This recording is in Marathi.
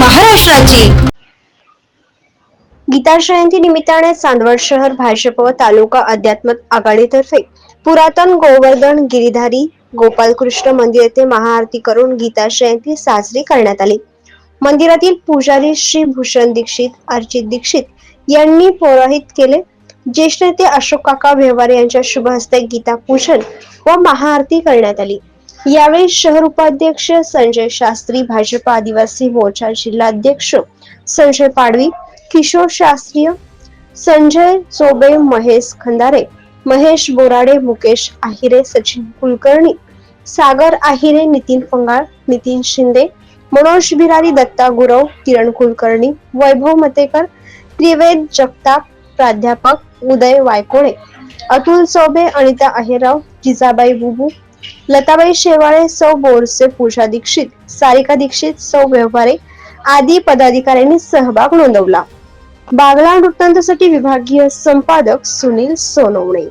महाराष्ट्राची. गीता जयंती निमित्ताने चांदवड शहर भाजप व तालुका अध्यात्म आघाडीतर्फे पुरातन गोवर्धन गिरीधारी गोपालकृष्ण मंदिर येथे महाआरती करून गीता जयंती साजरी करण्यात आली. मंदिरातील पुजारी श्री भूषण दीक्षित अर्चित दीक्षित यांनी पौरोहित केले. ज्येष्ठ नेते अशोक काका व्यवहार यांच्या शुभ हस्ते गीता पूजन व महाआरती करण्यात आली. यावेळी शहर उपाध्यक्ष संजय शास्त्री भाजप आदिवासी मोर्चा जिल्हाध्यक्ष संजय पाडवी किशोर शास्त्रीय संजय चोबे महेश खंदारे महेश बोराडे मुकेश आहिरे सचिन कुलकर्णी सागर आहिरे नितीन पंगाळ नितीन शिंदे मनोज बिरारी दत्ता गुरव किरण कुलकर्णी वैभव मतेकर त्रिवेद जगताप प्राध्यापक उदय वायकोळे अतुल चौबे अनिता अहेराव जिजाबाई बुबू लताबाई शेवाळे सौ बोरसे पूजा दीक्षित सारिका दीक्षित सौ व्यवहारे आदी पदाधिकाऱ्यांनी सहभाग नोंदवला. बागला वृत्तांतासाठी विभागीय संपादक सुनील सोनवणे.